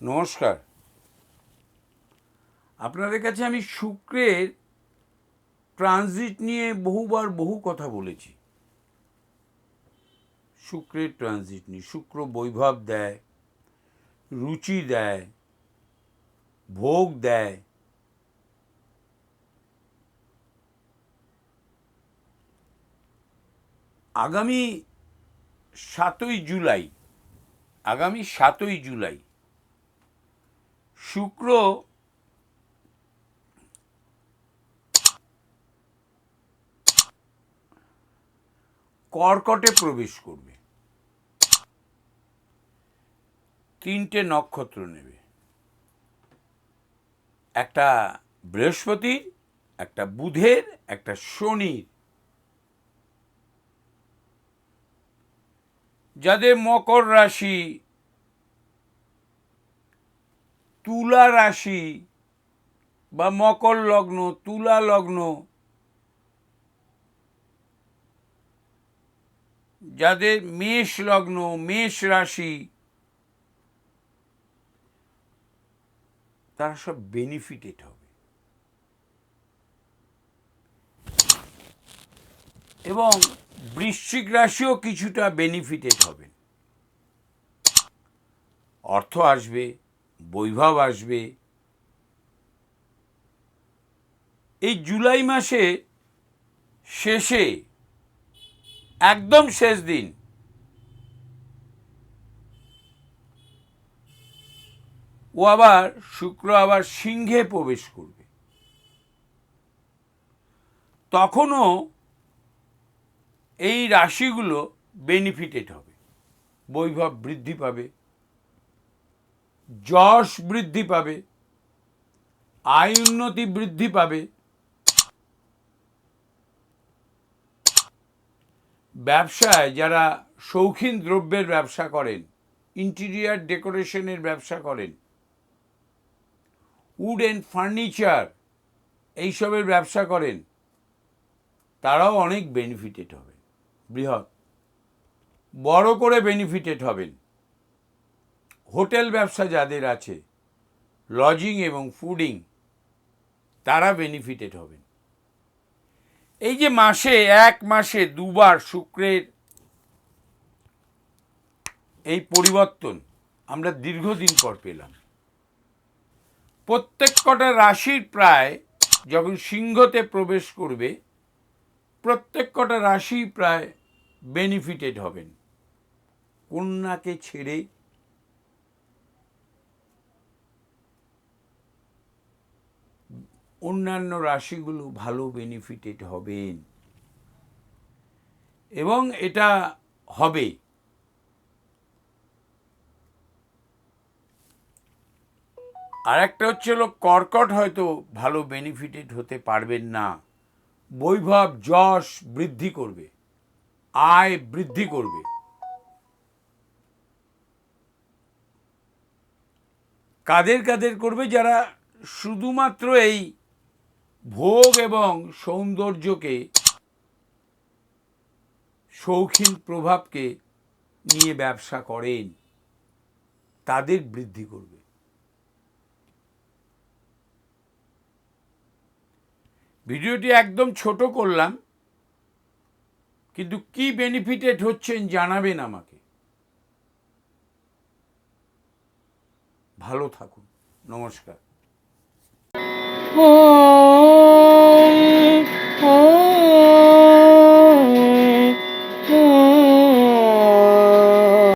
নমস্কার। আপনাদের কাছে আমি শুক্রের ট্রানজিট নিয়ে বহুবার বহু কথা বলেছি। শুক্রের ট্রানজিট নিয়ে, শুক্র বৈভব দেয়, রুচি দেয়, ভোগ দেয়। আগামী সাতই জুলাই, আগামী সাতই জুলাই শুক্র কর্কটে প্রবেশ করবে। তিনটে নক্ষত্র নেবে। একটা বৃহস্পতির একটা বুধের, একটা শনির। যাদের মকর রাশি তুলা রাশি বা মকর লগ্ন, তুলা লগ্ন, যাদের মেষ লগ্ন, মেষ রাশি, তারা সব বেনিফিটেড হবে। এবং বৃশ্চিক রাশিও কিছুটা বেনিফিটেড হবেন। অর্থ আসবে বৈভব আসবে। এই জুলাই মাসে শেষে, একদম শেষ দিন। ও আবার শুক্র আবার সিংহে প্রবেশ করবে। তখনও এই রাশিগুলো বেনিফিটেড হবে, বৈভব বৃদ্ধি পাবে। যশ বৃদ্ধি পাবে, আয় উন্নতি বৃদ্ধি পাবে। ব্যবসায় যারা শৌখিন দ্রব্যের ব্যবসা করেন ইন্টেরিয়ার ডেকোরেশনের ব্যবসা করেন উড অ্যান্ড ফার্নিচার এইসবের ব্যবসা করেন, তারাও অনেক বেনিফিটেড হবেন, বৃহৎ। বড় করে বেনিফিটেড হবেন। হোটেল ব্যবসা যাদের আছে লজিং এবং ফুডিং তারা বেনিফিটেড হবেন। এই যে মাসে, এক মাসে দুবার শুক্রের এই পরিবর্তন আমরা দীর্ঘদিন পর পেলাম। প্রত্যেক কটা রাশির প্রায় যখন সিংহতে প্রবেশ করবে, প্রত্যেক কটা রাশি প্রায় বেনিফিটেড হবেন। কন্যাকে ছেড়ে অন্যান্য রাশিগুলো ভালো বেনিফিটেড হবেন। এবং এটা হবে। আর একটা হচ্ছে হলো, কর্কট হয়তো ভালো বেনিফিটেড হতে পারবেন না। বৈভব যশ বৃদ্ধি করবে। আয় বৃদ্ধি করবে। কাদের কাদের করবে? যারা শুধুমাত্র এই ভোগ এবং সৌন্দর্যকে, শৌখিন প্রভাবকে নিয়ে ব্যবসা করেন, তাদের বৃদ্ধি করবে। ভিডিওটি একদম ছোট করলাম, কিন্তু কি বেনিফিটেড হচ্ছেন জানাবেন আমাকে। ভালো থাকুন, নমস্কার।